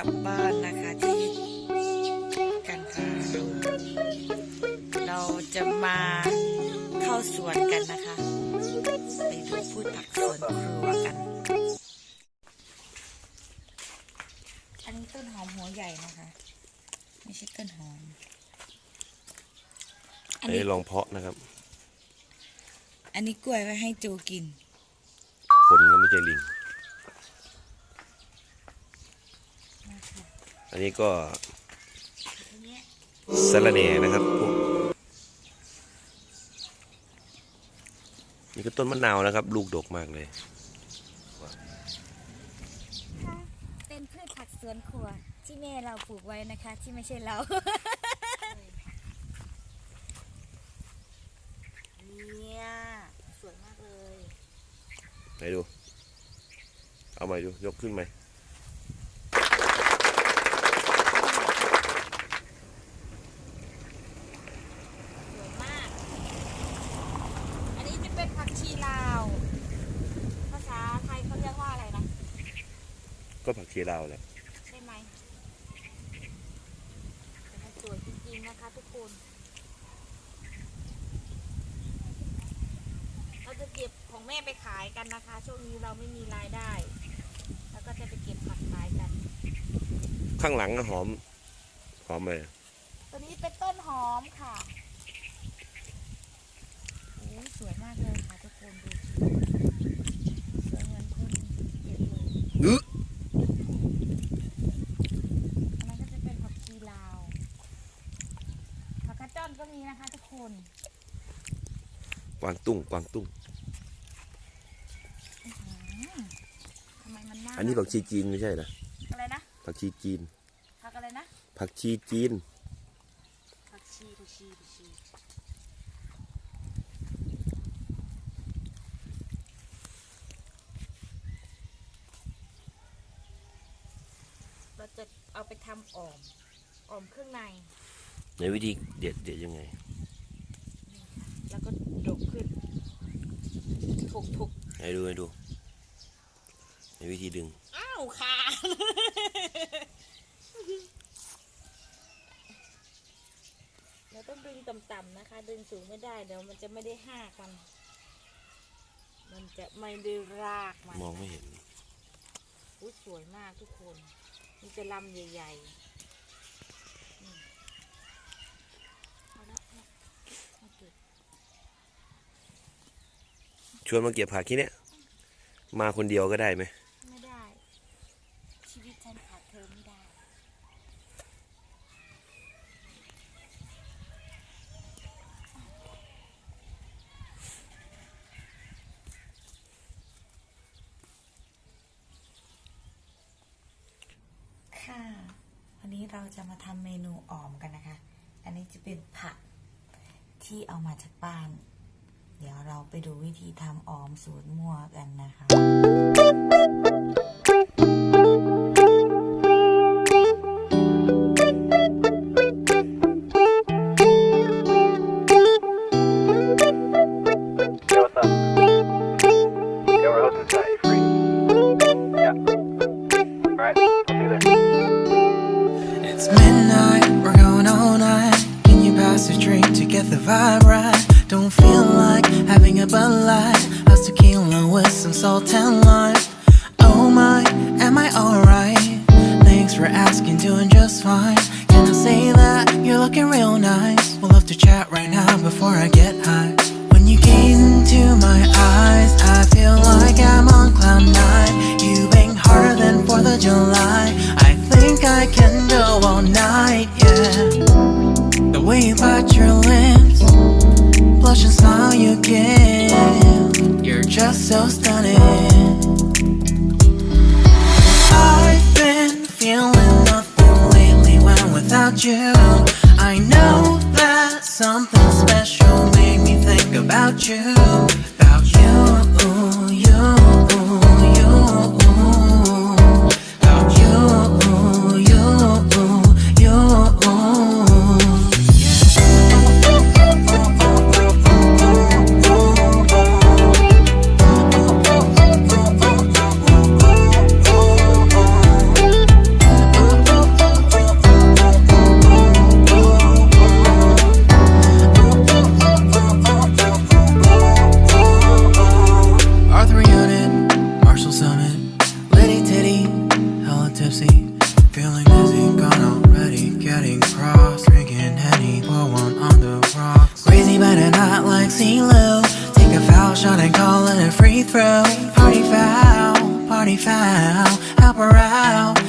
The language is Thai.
ลับบ้านนะคะที่กันค่ะเราจะมาเข้าสวนกันนะคะ ไปดูพืชผักสวนครัวกัน อันนี้ต้นหอมหัวใหญ่นะคะ ไม่ใช่ต้นหอม อัอันนนี้นี้ลองเพาะนะครับ อันนี้กล้วยไว้ให้โจกิน คนก็ไม่ใช่ลิง อันนี้ก็สะระแหน่นะครับพวกนี่ก็ต้นมะนาวนะครับ ลูกดกมากเลย เป็นพืชผักสวนครัวที่แม่เราปลูกไว้นะคะ ที่ไม่ใช่เราเนี่ยสวยมากเลย ไหนดู เอาใหม่ดู ยกขึ้นไหม สวยมาก อันนี้จะเป็นผักชีลาว ภาษาไทยเขาเรียกว่าอะไรนะ ก็ผักชีลาวแหละใช่ไหมแต่มันสวยจริงๆนะคะทุกคน เราจะเก็บของแม่ไปขายกันนะคะ ช่วงนี้เราไม่มีรายได้ แล้วก็จะไปเก็บผักขายกัน ข้างหลังก็หอม หอมเลยตัวนี้เป็นต้นหอมค่ะโอ้ยสวยมากเลยค่ะทุกคนดูสิสวยเหมือนคนเก็บเลย อื้อ อันนั้นก็จะเป็นผักชีลาว ผักกระจ้อนก็มีนะคะทุกคน กวางตุ้งกวางตุ้งอืมทำไมมันน่าอันนี้ผักชีจีนไม่ใช่เหรออะไรนะผักชีจีน ผักอะไรนะผักชีจีน ผักชีผักชีผักชีเราจะเอาไปทำอ่อมอ่อมเครื่องในในวิธีเด็ดเด็ดยังไง แล้วก็ดกขึ้น ถู กถูกให้ดูให้ดูในวิธีดึง อ้าวขาดเราต้องดึงต่ำๆนะคะ ดึงสูงไม่ได้เดี๋ยวมันจะไม่ได้หากมัน มันจะไม่ได้รากมันมองไม่เห็นอุ๊ยสวยมากทุกคนมีแต่ลำใหญ่ๆอืมเอาละเอาละเอาเก็บ ชวนมาเก็บผักที่เนี้ยมาคนเดียวก็ได้ไหมไม่ได้ ชีวิตฉันขาดเธอไม่ได้ ค่ะวันนี้เราจะมาทำเมนูอ่อมกันนะคะ อันนี้จะเป็นผักที่เอามาจากบ้าน เดี๋ยวเราไปดูวิธีทำออมสูตรมั่วกันนะคะ Yo, what's up? Yo, we're hosting tonight. You free? Yeah. Alright, I'll see you there. It's midnight, we're going all night. Can you pass a drink to get the vibe right? Don't feel like having a Bud Light. How's tequila with some salt and lime? Give. You're just so stunning. I've been feeling nothing lately when without you. I know that something special made me think about you. hot like CeeLo. Take a foul shot and call it a free throw. Party foul, party foul, help her out.